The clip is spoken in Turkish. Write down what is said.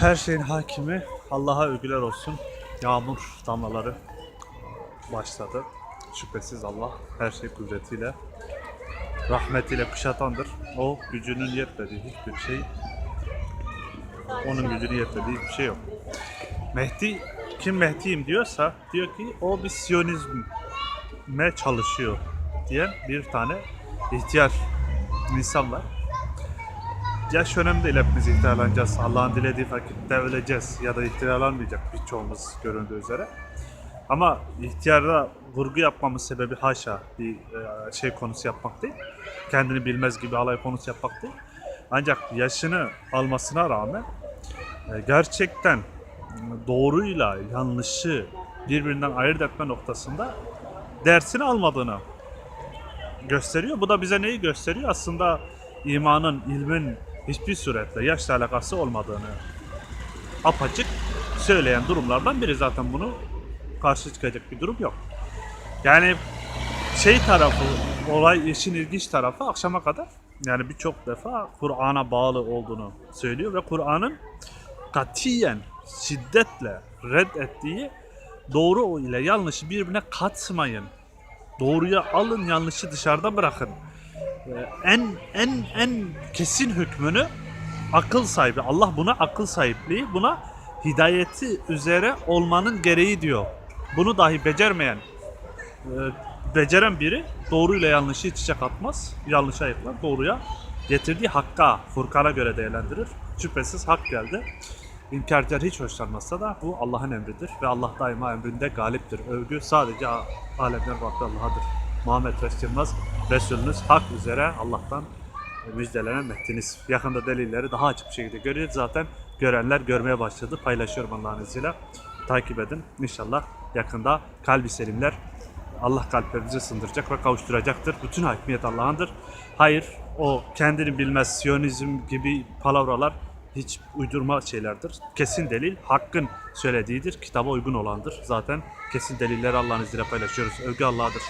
Her şeyin hakimi Allah'a övgüler olsun. Yağmur damlaları başladı. Şüphesiz Allah her şey kudretiyle, rahmetiyle kuşatandır. O gücünün yetmediği hiçbir şey, onun gücünün yetmediği hiçbir şey yok. Mehdi, kim Mehdi'yim diyorsa diyor ki o bir Siyonizme çalışıyor diyen bir tane ihtiyar insan var. Yaş önemli değil hepimiz ihtiyarlanacağız. Allah'ın dilediği vakitte öleceğiz ya da ihtiyarlanmayacak birçoğumuz göründüğü üzere. Ama ihtiyara vurgu yapmamın sebebi haşa bir e, şey konusu yapmak değil. Kendini bilmez gibi alay konusu yapmak değil. Ancak yaşını almasına rağmen e, gerçekten doğruyla yanlışı birbirinden ayırt etme noktasında dersini almadığını gösteriyor. Bu da bize neyi gösteriyor? Aslında imanın, ilmin hiçbir suretle yaşla alakası olmadığını apaçık söyleyen durumlardan biri zaten bunu karşı çıkacak bir durum yok. Yani şey tarafı, olay işin ilginç tarafı akşama kadar yani birçok defa Kur'an'a bağlı olduğunu söylüyor ve Kur'an'ın katiyen şiddetle reddettiği doğru ile yanlışı birbirine katmayın. Doğruya alın, yanlışı dışarıda bırakın. En en en kesin hükmünü akıl sahibi. Allah buna akıl sahipliği, buna hidayeti üzere olmanın gereği diyor. Bunu dahi becermeyen, e, beceren biri doğruyla yanlışı iç içe katmaz. Yanlışa ayıklar, doğruya getirdiği hakka, Furkan'a göre değerlendirir. Şüphesiz hak geldi. İnkarcılar hiç hoşlanmazsa da bu Allah'ın emridir ve Allah daima emrinde galiptir. Övgü sadece alemler Rabbi Allah'adır. Muhammed Reis Yılmaz, Resulünüz hak üzere Allah'tan müjdelenen Mehdiniz. Yakında delilleri daha açık bir şekilde görüyoruz. Zaten görenler görmeye başladı. Paylaşıyorum Allah'ın izniyle. Takip edin. İnşallah yakında kalbi selimler Allah kalplerimizi sındıracak ve kavuşturacaktır. Bütün hakimiyet Allah'ındır. Hayır, o kendini bilmez Siyonizm gibi palavralar hiç uydurma şeylerdir. Kesin delil Hakk'ın söylediğidir. Kitaba uygun olandır. Zaten kesin delilleri Allah'ın izniyle paylaşıyoruz. Övgü Allah'adır.